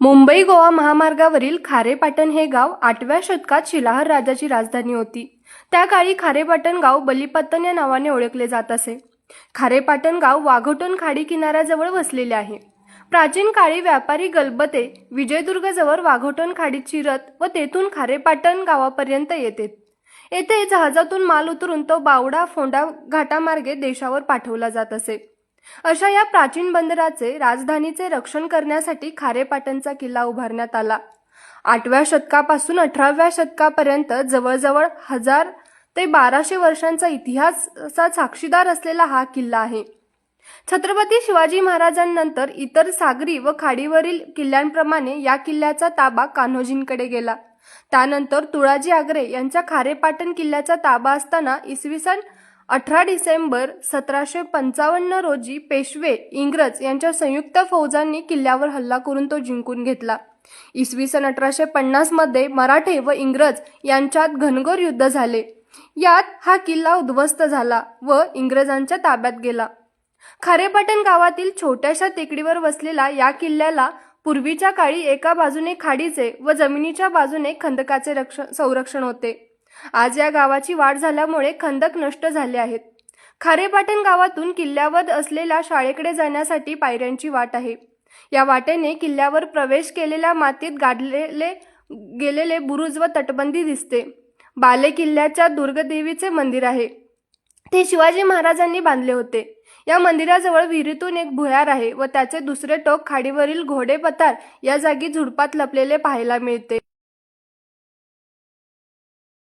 मुंबई गोवा महामार्गावरील खारेपाटण हे गाव आठव्या शतकात शिलाहर राजाची राजधानी होती. त्या काळी खारेपाटण गाव बलिपत्तन या नावाने ओळखले जात असे. खारेपाटण गाव वाघोटन खाडी किनाऱ्याजवळ वसलेले आहे. प्राचीन काळी व्यापारी गलबते विजयदुर्गजवळ वाघोटन खाडीत शिरत व तेथून खारेपाटण गावापर्यंत येते. येथे जहाजातून माल उतरून तो बावडा फोंडा घाटामार्गे देशावर पाठवला जात असे. अशा या प्राचीन बंदराचे राजधानीचे रक्षण करण्यासाठी खारेपाटणचा किल्ला उभारण्यात आला. आठव्या शतकापासून अठराव्या शतकापर्यंत जवळजवळ हजार ते बाराशे वर्षांचा इतिहासाचा साक्षीदार असलेला हा किल्ला आहे. छत्रपती शिवाजी महाराजांनंतर इतर सागरी व खाडीवरील किल्ल्यांप्रमाणे या किल्ल्याचा ताबा कान्होजींकडे गेला. त्यानंतर तुळाजी आग्रे यांच्या खारेपाटण किल्ल्याचा ताबा असताना इसवी सन अठरा डिसेंबर सतराशे पंचावन्न रोजी पेशवे इंग्रज यांच्या संयुक्त फौजांनी किल्ल्यावर हल्ला करून तो जिंकून घेतला. इसवी सन अठराशे पन्नासमध्ये मराठे व इंग्रज यांच्यात घनघोर युद्ध झाले. यात हा किल्ला उद्ध्वस्त झाला व इंग्रजांच्या ताब्यात गेला. खारेपाटण गावातील छोट्याशा टेकडीवर वसलेला या किल्ल्याला पूर्वीच्या काळी एका बाजूने खाडीचे व जमिनीच्या बाजूने खंदकाचे रक्ष संरक्षण होते. आज या गावाची वाढ झाल्यामुळे खंदक नष्ट झाले आहेत. खारेपाटण गावातून किल्ल्यावर असलेल्या शाळेकडे जाण्यासाठी पायऱ्यांची वाट आहे. या वाटेने किल्ल्यावर प्रवेश केलेल्या मातीत गाडलेले गेलेले बुरुज व तटबंदी दिसते. बाले किल्ल्याच्या दुर्गदेवीचे मंदिर आहे. ते शिवाजी महाराजांनी बांधले होते. या मंदिराजवळ विहिरीतून एक भुयार आहे व त्याचे दुसरे टोक खाडीवरील घोडे पतार या जागी झुडपात लपलेले पाहायला मिळते.